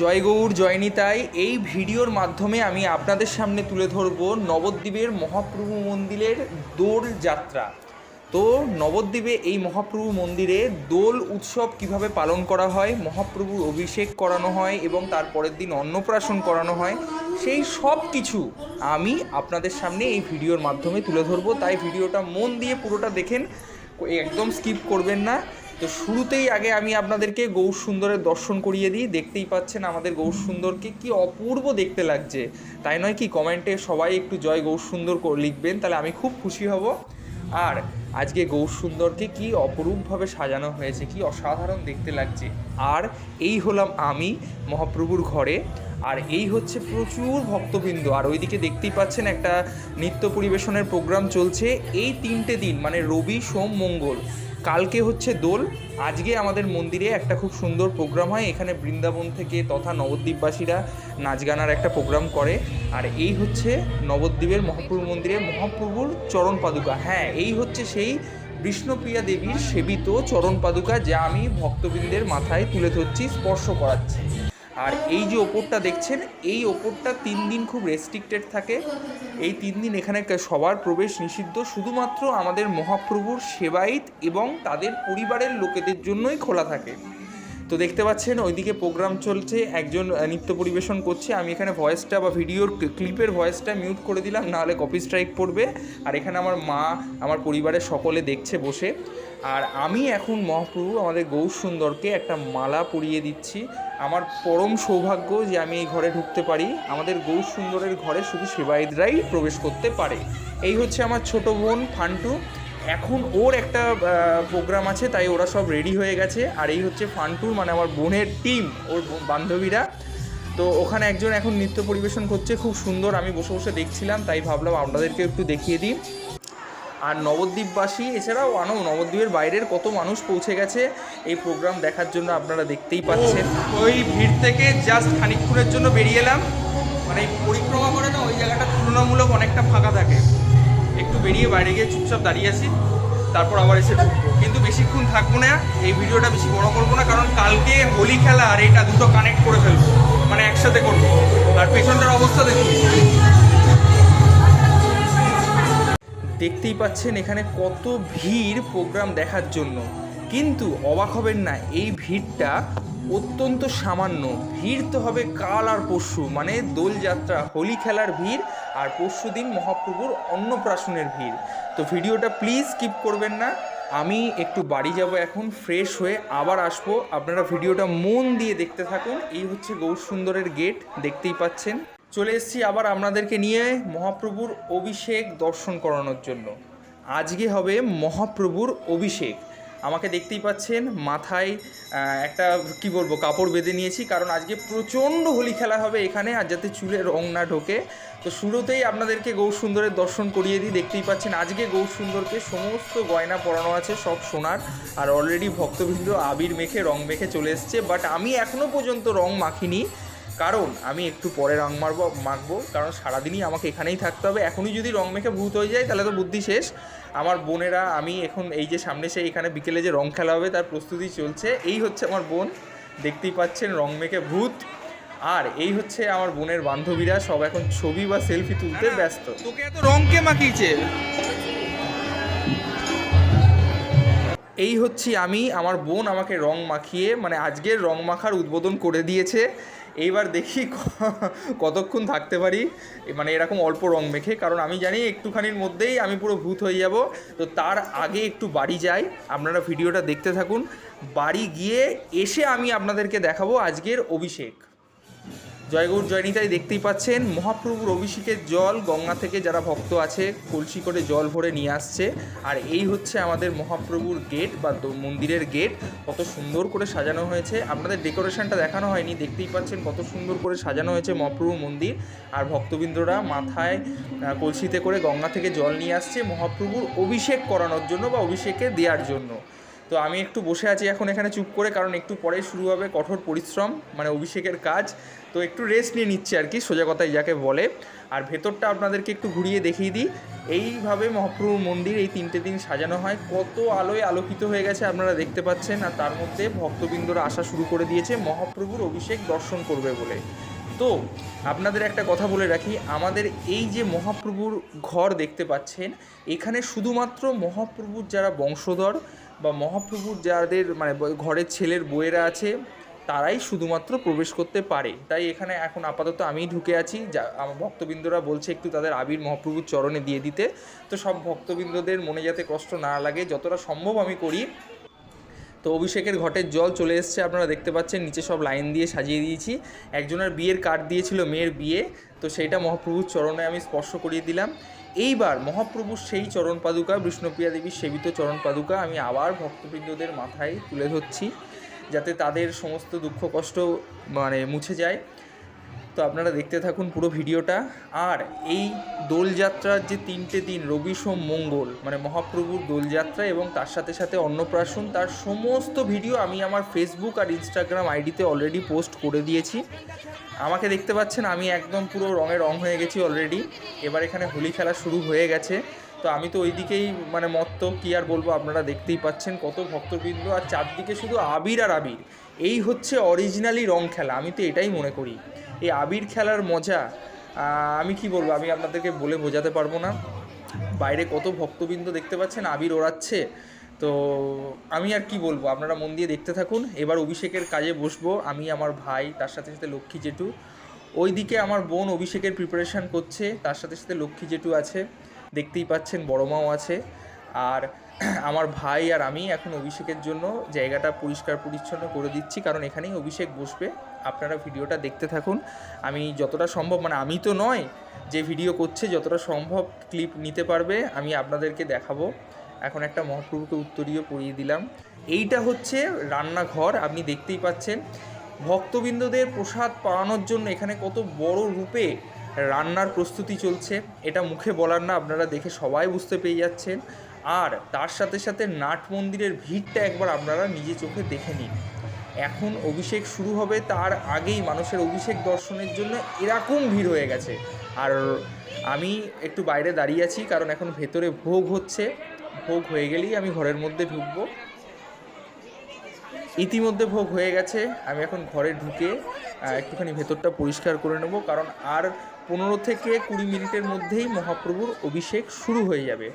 জয় গৌর জয়নিতাই এই ভিডিওর মাধ্যমে আমি আপনাদের সামনে তুলে ধরব নবদ্বীপের মহাপ্রভু মন্দিরের দোল যাত্রা। তো নবদ্বীপে এই মহাপ্রভু মন্দিরে দোল উৎসব কীভাবে পালন করা হয়, মহাপ্রভুর অভিষেক করানো হয় এবং তারপরের দিন অন্নপ্রাশন করানো হয়, সেই সব কিছু আমি আপনাদের সামনে এই ভিডিওর মাধ্যমে তুলে ধরবো। তাই ভিডিওটা মন দিয়ে পুরোটা দেখেন, একদম স্কিপ করবেন না। তো শুরুতেই আগে আমি আপনাদেরকে গৌর সুন্দরের দর্শন করিয়ে দিই। দেখতেই পাচ্ছেন আমাদের গৌর সুন্দরকে কি অপূর্ব দেখতে লাগছে। তাই নয় কি, কমেন্টে সবাই একটু জয় গৌর সুন্দর লিখবেন, তাহলে আমি খুব খুশি হব। আর আজকে গৌর সুন্দরকে কি অপরূপভাবে সাজানো হয়েছে, কি অসাধারণ দেখতে লাগছে। আর এই হলাম আমি মহাপ্রভুর ঘরে। আর এই হচ্ছে প্রচুর ভক্তবৃন্দ। আর ওইদিকে দেখতেই পাচ্ছেন একটা নৃত্য পরিবেশনের প্রোগ্রাম চলছে। এই তিনটে দিন মানে রবি, সোম, মঙ্গল। কালকে হচ্ছে দোল। আজকে আমাদের মন্দিরে একটা খুব সুন্দর প্রোগ্রাম হয়। এখানে বৃন্দাবন থেকে তথা নবদ্বীপবাসীরা নাচ গানার একটা প্রোগ্রাম করে। আর এই হচ্ছে নবদ্বীপের মহাপ্রভু মন্দিরে মহাপ্রভুর চরণ পাদুকা। হ্যাঁ এই হচ্ছে সেই বিষ্ণুপ্রিয়া দেবীর সেবিত চরণ পাদুকা যা আমি ভক্তবৃন্দের মাথায় তুলে ধরছি, স্পর্শ করাচ্ছি। আর এই যে ওপরটা দেখছেন, এই ওপরটা তিন দিন খুব রেস্ট্রিক্টেড থাকে। এই তিন দিন এখানে সবার প্রবেশ নিষিদ্ধ। শুধুমাত্র আমাদের মহাপ্রভুর সেবায়িত এবং তাদের পরিবারের লোকেদের জন্যই খোলা থাকে। তো দেখতে পাচ্ছেন, ওইদিকে প্রোগ্রাম চলছে, একজন নৃত্য পরিবেশন করছে। আমি এখানে ভয়েসটা বা ভিডিওর ক্লিপের ভয়েসটা মিউট করে দিলাম, নাহলে কপি স্ট্রাইক পড়বে। আর এখানে আমার মা, আমার পরিবারের সকলে দেখছে বসে। আর আমি এখন মহাপ্রভু, আমাদের গৌর সুন্দরকে একটা মালা পরিয়ে দিচ্ছি। আমার পরম সৌভাগ্য যে আমি এই ঘরে ঢুকতে পারি। আমাদের গৌর সুন্দরের ঘরে শুধু সেবায়িতরাই প্রবেশ করতে পারে। এই হচ্ছে আমার ছোট বোন ফান্টু। এখন ওর একটা প্রোগ্রাম আছে, তাই ওরা সব রেডি হয়ে গেছে। আর এই হচ্ছে ফান্টুর মানে আমার বোনের টিম ওর বান্ধবীরা। তো ওখানে একজন এখন নৃত্য পরিবেশন করছে, খুব সুন্দর। আমি বসে বসে দেখছিলাম, তাই ভাবলাম আপনাদেরকে একটু দেখিয়ে দিই। আর নবদ্বীপবাসী, এছাড়াও আনো নবদ্বীপের বাইরের কত মানুষ পৌঁছে গেছে, এই প্রোগ্রাম দেখার জন্য আপনারা দেখতেই পাচ্ছেন। ওই ভিড় থেকে জাস্ট খানিকক্ষণের জন্য বেরিয়ে এলাম। মানে পরিক্রমা করে না, ওই জায়গাটা তুলনামূলক অনেকটা ফাঁকা থাকে। একটু বেরিয়ে বাইরে গিয়ে চুপচাপ দাঁড়িয়ে আছি, তারপর আবার এসে ঢুকবো। কিন্তু বেশিক্ষণ থাকব না, এই ভিডিওটা বেশি বড় করব না, কারণ কালকে হোলি খেলা আর এটা দুটো কানেক্ট করে ফেলব। মানে একসাথে করব। আর পেছনটার অবস্থা দেখুন। দেখতেই পাচ্ছেন এখানে কত ভিড় প্রোগ্রাম দেখার জন্য। কিন্তু অবাক হবেন না, এই ভিড়টা অত্যন্ত সামান্য। ভিড় তো হবে কাল আর পরশু মানে দোলযাত্রা, হোলি খেলার ভিড় আর পরশু দিন মহাপ্রভুর অন্নপ্রাশনের ভিড়। তো ভিডিওটা প্লিজ স্কিপ করবেন না। আমি একটু বাড়ি যাব এখন ফ্রেশ হয়ে আবার আসব। আপনারা ভিডিওটা মন দিয়ে দেখতে থাকুন। এই হচ্ছে গৌর সুন্দরের গেট দেখতেই পাচ্ছেন। চলে এসেছি আবার আপনাদেরকে নিয়ে মহাপ্রভুর অভিষেক দর্শন করানোর জন্য। আজকে হবে মহাপ্রভুর অভিষেক। আমাকে দেখতেই পাচ্ছেন, মাথায় একটা, কি বলব, কাপড় বেঁধে নিয়েছি, কারণ আজকে প্রচণ্ড হোলি খেলা হবে এখানে, আর যাতে চুলে রং না ঢোকে। তো শুরুতেই আপনাদেরকে গৌর সুন্দরের দর্শন করিয়ে দিই। দেখতেই পাচ্ছেন, আজকে গৌর সুন্দরকে সমস্ত গয়না পরানো আছে, সব সোনার, আর অলরেডি ভক্তবৃন্দ আবির মেখে, রং মেখে চলে এসছে বাট আমি এখনও পর্যন্ত রং মাখিনি। কারণ আমি একটু পরে রং মারবো মাখবো কারণ সারাদিনই আমাকে এখানেই থাকতে হবে। এখনই যদি রং মেখে ভূত হয়ে যায় তাহলে তো বুদ্ধি শেষ। আমার বোনেরা আমি এখন এই যে সামনে সে এখানে বিকেলে যে রং খেলা হবে তার প্রস্তুতি চলছে। এই হচ্ছে আমার বোন দেখতেই পাচ্ছেন রং মেখে ভূত। আর এই হচ্ছে আমার বোনের বান্ধবীরা সব এখন ছবি বা সেলফি তুলতে ব্যস্ত। তোকে এত রং কে মাখিয়েছে? এই হচ্ছি আমি আমার বোন আমাকে রং মাখিয়ে মানে আজকের রং মাখার উদ্বোধন করে দিয়েছে। এইবার দেখি কতক্ষণ থাকতে পারি। মানে এরকম অল্প রং মেখে, কারণ আমি জানি একটুখানির মধ্যেই আমি পুরো ভূত হয়ে যাব। তো তার আগে একটু বাড়ি যাই, আপনারা ভিডিওটা দেখতে থাকুন। বাড়ি গিয়ে এসে আমি আপনাদেরকে দেখাবো আজকের অভিষেক। জয়গৌর জয়নিতাই দেখতেই পাচ্ছেন, মহাপ্রভুর অভিষেকের জল গঙ্গা থেকে যারা ভক্ত আছে, কলসি করে জল ভরে নিয়ে আসছে। আর এই হচ্ছে আমাদের মহাপ্রভুর গেট বা মন্দিরের গেট। কত সুন্দর করে সাজানো হয়েছে। আপনাদের ডেকোরেশনটা দেখানো হয়নি, দেখতেই পাচ্ছেন কত সুন্দর করে সাজানো হয়েছে মহাপ্রভু মন্দির। আর ভক্তবৃন্দরা মাথায় কলসিতে করে গঙ্গা থেকে জল নিয়ে আসছে মহাপ্রভুর অভিষেক করানোর জন্য বা অভিষেকে দেওয়ার জন্য। তো আমি একটু বসে আছি এখন এখানে চুপ করে, কারণ একটু পরে শুরু হবে কঠোর পরিশ্রম মানে অভিষেকের কাজ। তো একটু রেস্ট নিয়ে নিচ্ছে আর কি, সোজা কথাই যাকে বলে। আর ভেতরটা আপনাদেরকে একটু ঘুরিয়ে দেখিয়ে দিই। এইভাবে মহাপ্রভুর মন্দির এই তিনটে দিন সাজানো হয়। কত আলোয় আলোকিত হয়ে গেছে আপনারা দেখতে পাচ্ছেন, আর তার মধ্যে ভক্তবৃন্দরা আসা শুরু করে দিয়েছে। মহাপ্রভুর অভিষেক দর্শন করবে বলে। তো আপনাদের একটা কথা বলে রাখি, আমাদের এই যে মহাপ্রভুর ঘর দেখতে পাচ্ছেন, এখানে শুধুমাত্র মহাপ্রভুর যারা বংশধর বা মহাপ্রভুর যাদের মানে ঘরের ছেলের বউয়েরা আছে, তারাই শুধুমাত্র প্রবেশ করতে পারে। তাই এখানে এখন আপাতত আমিই ঢুকে আছি। যা, আমার ভক্তবৃন্দরা বলছে একটু তাদের আবির মহাপ্রভুর চরণে দিয়ে দিতে। তো সব ভক্তবৃন্দদের মনে যাতে কষ্ট না লাগে, যতটা সম্ভব আমি করি। তো অভিষেকের ঘটের জল চলে এসছে, আপনারা দেখতে পাচ্ছেন, নিচে সব লাইন দিয়ে সাজিয়ে দিয়েছি। একজনের বিয়ের কার্ড দিয়েছিল মেয়ের বিয়ে, তো সেইটা মহাপ্রভুর চরণে আমি স্পর্শ করিয়ে দিলাম। এইবার মহাপ্রভুর সেই চরণ পাদুকা, বিষ্ণুপ্রিয়া দেবীর সেবিত চরণ পাদুকা আমি আবার ভক্তবৃন্দদের মাথায় তুলে ধরছি, যাতে তাদের সমস্ত দুঃখ কষ্ট মানে মুছে যায়। তো আপনারা দেখতে থাকুন পুরো ভিডিওটা। আর এই দোলযাত্রার যে তিনটে দিন, রবি সোম, মঙ্গল মানে মহাপ্রভুর দোলযাত্রা এবং তার সাথে সাথে অন্নপ্রাশন, তার সমস্ত ভিডিও আমি আমার ফেসবুক আর ইনস্টাগ্রাম আইডিতে অলরেডি পোস্ট করে দিয়েছি। আমাকে দেখতে পাচ্ছেন, আমি একদম পুরো রঙে রং হয়ে গেছি অলরেডি এবার এখানে হোলি খেলা শুরু হয়ে গেছে। তো আমি তো ওইদিকেই মানে মত্ত, কি আর বলব, আপনারা দেখতেই পাচ্ছেন কত ভক্তবৃন্দ। আর চারদিকে শুধু আবির আর আবির। এই হচ্ছে অরিজিনালি রং খেলা, আমি তো এটাই মনে করি। এই আবির খেলার মজা আমি কি বলব, আমি আপনাদেরকে বলে বোঝাতে পারব না। বাইরে কত ভক্তবৃন্দ দেখতে পাচ্ছেন, আবির ওড়াচ্ছে। তো আমি আর কি বলব, আপনারা মন দিয়ে দেখতে থাকুন। এবার অভিষেকের কাজে বসবো, আমি, আমার ভাই, তার সাথে সাথে লক্ষ্মী জেঠু। ওইদিকে আমার বোন অভিষেকের প্রিপারেশান করছে, তার সাথে সাথে লক্ষ্মী জেঠু আছে। দেখতেই পাচ্ছেন, বড় মাও আছে। আর আমার ভাই আর আমি এখন অভিষেকের জন্য জায়গাটা পরিষ্কার পরিচ্ছন্ন করে দিচ্ছি, কারণ এখানেই অভিষেক বসবে। আপনারা ভিডিওটা দেখতে থাকুন। আমি যতটা সম্ভব মানে আমি তো নয়, যে ভিডিও করছে যতটা সম্ভব ক্লিপ নিতে পারবে, আমি আপনাদেরকে দেখাবো। এখন একটা মহাপ্রভুকে উত্তরীয় পরিয়ে দিলাম। এইটা হচ্ছে রান্নাঘর, আপনি দেখতেই পাচ্ছেন। ভক্তবৃন্দদের প্রসাদ পাওয়ানোর জন্য এখানে কত বড় রূপে রান্নার প্রস্তুতি চলছে। এটা মুখে বলার না, আপনারা দেখে সবাই বুঝতে পেরে যাচ্ছেন। আর তার সাথে সাথে নাট মন্দিরের ভিড়টা একবার আপনারা নিজে চোখে দেখে নিন। এখন অভিষেক শুরু হবে তার আগেই মানুষের অভিষেক দর্শনের জন্য এরকম ভিড় হয়ে গেছে। আর আমি একটু বাইরে দাঁড়িয়ে আছি কারণ এখন ভেতরে ভোগ হচ্ছে। ভোগ হয়ে গেলেই আমি ঘরের মধ্যে ঢুকবো। ইতিমধ্যে ভোগ হয়ে গেছে। আমি এখন ঘরে ঢুকে একটুখানি ভেতরটা পরিষ্কার করে নেব। কারণ আর পনেরো থেকে কুড়ি মিনিটের মধ্যেই মহাপ্রভুর অভিষেক শুরু হয়ে যাবে।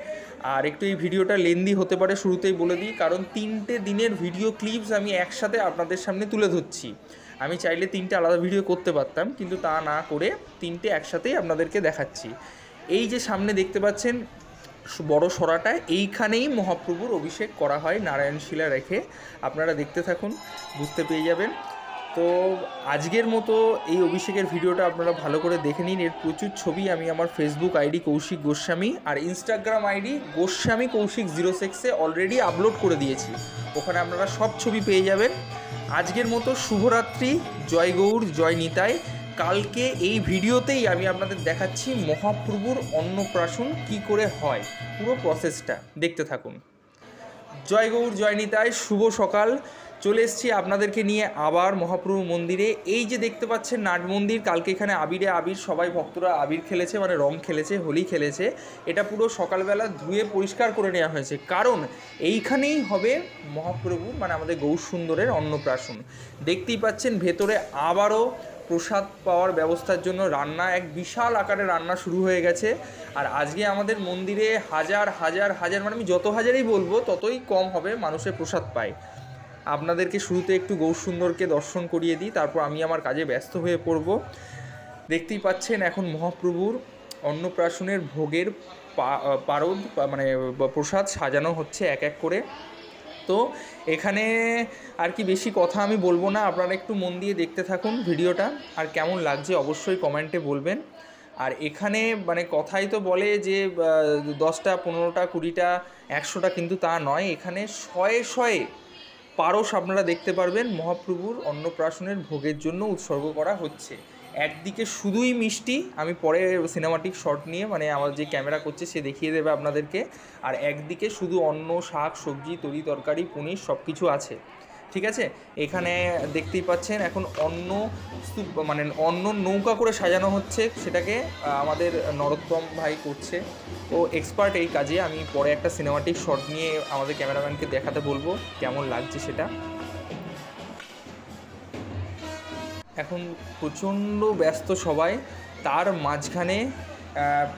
আর একটু এই ভিডিওটা লেন্দি হতে পারে, শুরুতেই বলে দিই, কারণ তিনটে দিনের ভিডিও ক্লিপস আমি একসাথে আপনাদের সামনে তুলে ধরছি। আমি চাইলে তিনটে আলাদা ভিডিও করতে পারতাম, কিন্তু তা না করে তিনটে একসাথেই আপনাদেরকে দেখাচ্ছি। এই যে সামনে দেখতে পাচ্ছেন বড় সরাটা এইখানেই মহাপ্রভুর অভিষেক করা হয় নারায়ণ শিলা রেখে। আপনারা দেখতে থাকুন, বুঝতে পেরে যাবেন। তো আজকের মতো এই অভিষেকের ভিডিওটা আপনারা ভালো করে দেখে নিন। এর প্রচুর ছবি আমি আমার ফেসবুক আইডি কৌশিক গোস্বামী আর Instagram ID Goswami Koushik zero সিক্সে অলরেডি আপলোড করে দিয়েছি। ওখানে আপনারা সব ছবি পেয়ে যাবেন। আজকের মতো শুভরাত্রি, জয় গৌর, জয় নিতাই। কালকে এই ভিডিওতেই আমি আপনাদের দেখাচ্ছি মহাপ্রভুর অন্নপ্রাশন কি করে হয়, পুরো প্রসেসটা দেখতে থাকুন। জয় গৌর, জয় নিতাই, শুভ সকাল। চলে এসেছি আপনাদেরকে নিয়ে আবার মহাপ্রভু মন্দিরে। এই যে দেখতে পাচ্ছেন নাট মন্দির, কালকে এখানে আবিরে আবির সবাই ভক্তরা আবির খেলেছে মানে রং খেলেছে, হোলি খেলেছে। এটা পুরো সকালবেলা ধুয়ে পরিষ্কার করে নেওয়া হয়েছে। কারণ এইখানেই হবে মহাপ্রভু মানে আমাদের গৌর সুন্দরের অন্নপ্রাশন। দেখতেই পাচ্ছেন ভেতরে আবারও প্রসাদ পাওয়ার ব্যবস্থার জন্য রান্না, এক বিশাল আকারে রান্না শুরু হয়ে গেছে। আর আজকে আমাদের মন্দিরে হাজার হাজার হাজার মানে আমি যত হাজারই বলব, ততই কম হবে মানুষের প্রসাদ পায়। আপনাদেরকে শুরুতে একটু গৌর সুন্দরকে দর্শন করিয়ে দিই, তারপর আমি আমার কাজে ব্যস্ত হয়ে পড়ব। দেখতেই পাচ্ছেন এখন মহাপ্রভুর অন্নপ্রাশনের ভোগের পারদ মানে প্রসাদ সাজানো হচ্ছে এক এক করে। তো এখানে আর কি বেশি কথা আমি বলব না, আপনারা একটু মন দিয়ে দেখতে থাকুন ভিডিওটা, আর কেমন লাগছে অবশ্যই কমেন্টে বলবেন। আর এখানে মানে কথাই তো বলে যে দশটা, পনেরোটা, কুড়িটা, একশোটা কিন্তু তা নয়, এখানে শয়ে শয়ে পারস আপনারা দেখতে পারবেন মহাপ্রভুর অন্নপ্রাশনের ভোগের জন্য উৎসর্গ করা হচ্ছে। একদিকে শুধুই মিষ্টি, আমি পরে সিনেমাটিক শট নিয়ে মানে আমার যে ক্যামেরা করছে সে দেখিয়ে দেবে আপনাদেরকে। আর একদিকে শুধু অন্ন, শাক, সবজি, তরি, তরকারি, পনির সব কিছু আছে। ঠিক আছে? এখানে দেখতেই পাচ্ছেন এখন অন্য স্তূপ মানে অন্য নৌকা করে সাজানো হচ্ছে। সেটাকে আমাদের নরোত্তম ভাই করছে। ও এক্সপার্ট এই কাজে। আমি পরে একটা সিনেমাটিক শট নিয়ে আমাদের ক্যামেরাম্যানকে দেখাতে বলব কেমন লাগছে সেটা। এখন প্রচণ্ড ব্যস্ত সবাই। তার মাঝখানে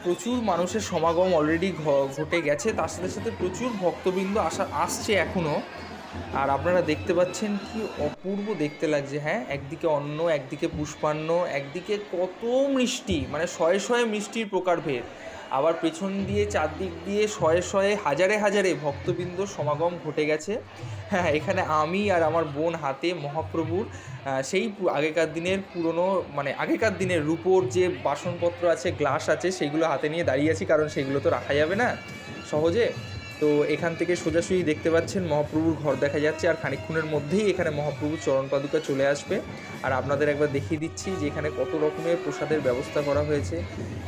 প্রচুর মানুষের সমাগম অলরেডি ঘটে গেছে। তার সাথে সাথে প্রচুর ভক্তবৃন্দ আসা, আসছে এখনও আর আপনারা দেখতে পাচ্ছেন কি অপূর্ব দেখতে লাগছে হ্যাঁ? একদিকে অন্ন, একদিকে পুষ্পান্ন, একদিকে কত মিষ্টি মানে শয়ে শয়ে মিষ্টির প্রকারভেদ আবার পেছন দিয়ে, চারদিক দিয়ে শয়ে শয়ে, হাজারে হাজারে ভক্তবৃন্দ সমাগম ঘটে গেছে। হ্যাঁ এখানে আমি আর আমার বোন হাতে মহাপ্রভুর সেই আগেকার দিনের পুরনো মানে আগেকার দিনের রূপোর যে বাসনপত্র আছে, গ্লাস আছে, সেগুলো হাতে নিয়ে দাঁড়িয়ে আছি, কারণ সেগুলো তো রাখা যাবে না। সহজে তো এখান থেকে সোজাসুজি দেখতে পাচ্ছেন মহাপ্রভুর ঘর দেখা যাচ্ছে আর খানিকক্ষণের মধ্যেই এখানে মহাপ্রভুর চরণ পাদুকা চলে আসবে। আর আপনাদের একবার দেখিয়ে দিচ্ছি যে এখানে কত রকমের প্রসাদের ব্যবস্থা করা হয়েছে।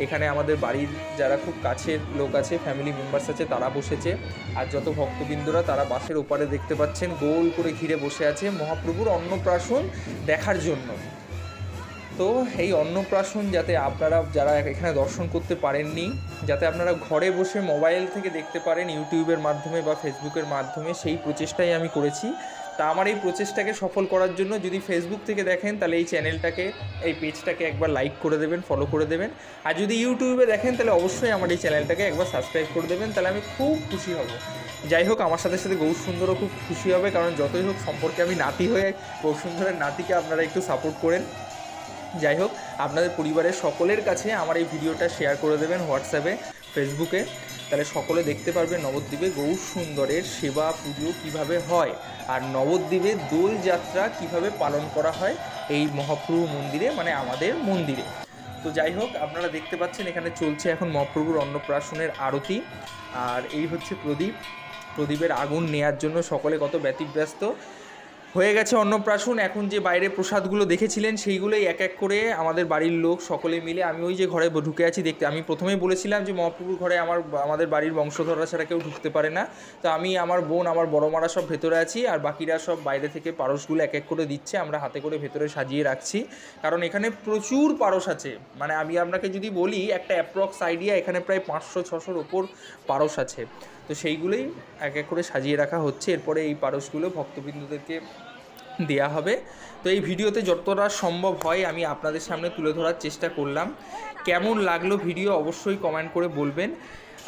এখানে আমাদের বাড়ির যারা খুব কাছের লোক আছে ফ্যামিলি মেম্বার্স আছে, তারা বসেছে। আর যত ভক্তবৃন্দরা তারা বাসের ওপারে দেখতে পাচ্ছেন, গোল করে ঘিরে বসে আছে মহাপ্রভুর অন্নপ্রাশন দেখার জন্য। তো এই অন্নপ্রাশন যাতে আপনারা যারা এখানে দর্শন করতে পারেননি, যাতে আপনারা ঘরে বসে মোবাইল থেকে দেখতে পারেন ইউটিউবের মাধ্যমে বা ফেসবুকের মাধ্যমে, সেই প্রচেষ্টাই আমি করেছি। তা আমার এই প্রচেষ্টাকে সফল করার জন্য যদি ফেসবুক থেকে দেখেন, তাহলে এই চ্যানেলটাকে, এই পেজটাকে একবার লাইক করে দেবেন ফলো করে দেবেন। আর যদি ইউটিউবে দেখেন, তাহলে অবশ্যই আমার এই চ্যানেলটাকে একবার সাবস্ক্রাইব করে দেবেন, তাহলে আমি খুব খুশি হব। যাই হোক, আমার সাথে সাথে গৌর সুন্দরও খুব খুশি হবে, কারণ যতই হোক সম্পর্কে আমি নাতি হয়ে, গৌর সুন্দরের নাতিকে আপনারা একটু সাপোর্ট করেন। যাই হোক, আপনাদের পরিবারের সকলের কাছে আমার এই ভিডিওটা শেয়ার করে দেবেন হোয়াটসঅ্যাপে, ফেসবুকে। তাহলে সকলে দেখতে পারবে নবদ্বীপে গৌর সুন্দরের সেবা পুজো কীভাবে হয় আর নবদ্বীপে দোল যাত্রা কীভাবে পালন করা হয় এই মহাপ্রভু মন্দিরে মানে আমাদের মন্দিরে। তো যাই হোক, আপনারা দেখতে পাচ্ছেন এখানে চলছে এখন মহাপ্রভুর অন্নপ্রাশনের আরতি। আর এই হচ্ছে প্রদীপ। প্রদীপের আগুন নেয়ার জন্য সকলে কত ব্যতিব্যস্ত। হয়ে গেছে অন্নপ্রাশন। এখন যে বাইরে প্রসাদগুলো দেখেছিলেন, সেইগুলোই এক এক করে আমাদের বাড়ির লোক সকলে মিলে, আমি ওই যে ঘরে ঢুকে আছি দেখতে। আমি প্রথমেই বলেছিলাম যে মহাপ্রভুর ঘরে আমার আমাদের বাড়ির বংশধররা ছাড়া কেউ ঢুকতে পারে না। তো আমি আমার বোন, আমার বড় মারা সব ভেতরে আছি, আর বাকিরা সব বাইরে থেকে পারসগুলো এক এক করে দিচ্ছে, আমরা হাতে করে ভেতরে সাজিয়ে রাখছি। কারণ এখানে প্রচুর পারস আছে। মানে আমি আপনাকে যদি বলি, একটা অ্যাপ্রক্স আইডিয়া এখানে প্রায় পাঁচশো, ছশোর ওপর পারস আছে। তো সেইগুলোই এক এক করে সাজিয়ে রাখা হচ্ছে। এরপরে এই পারসগুলো ভক্তবৃন্দদেরকে দেয়া হবে। তো এই ভিডিওতে যতটা সম্ভব হয় আমি আপনাদের সামনে তুলে ধরার চেষ্টা করলাম। কেমন লাগল ভিডিও অবশ্যই কমেন্ট করে বলবেন।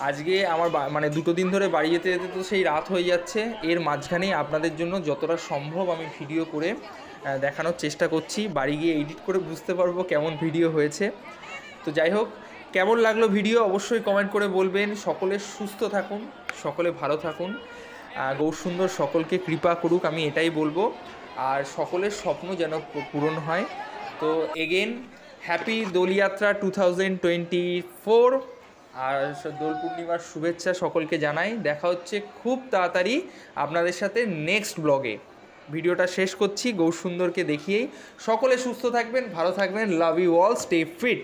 আজকে আমার মানে দুটো দিন ধরে বাড়ি যেতে যেতে তো সেই রাত হয়ে যাচ্ছে। এর মাঝখানেই আপনাদের জন্য যতটা সম্ভব আমি ভিডিও করে দেখানোর চেষ্টা করছি। বাড়ি গিয়ে এডিট করে বুঝতে পারব কেমন ভিডিও হয়েছে। তো যাই হোক কেমন লাগল ভিডিও অবশ্যই কমেন্ট করে বলবেন। সকলে সুস্থ থাকুন, সকলে ভালো থাকুন। সুন্দর সকলকে কৃপা করুক, আমি এটাই বলব। আর সকলের স্বপ্ন যেন পূরণ হয়। তো again happy Doljatra two thousand twenty four আর দোল পূর্ণিমার শুভেচ্ছা সকলকে জানাই। দেখা হচ্ছে খুব তাড়াতাড়ি আপনাদের সাথে নেক্সট ব্লগে ভিডিওটা শেষ করছি, গৌর সুন্দরকে দেখিয়েই। সকলে সুস্থ থাকবেন, ভালো থাকবেন love you all stay fit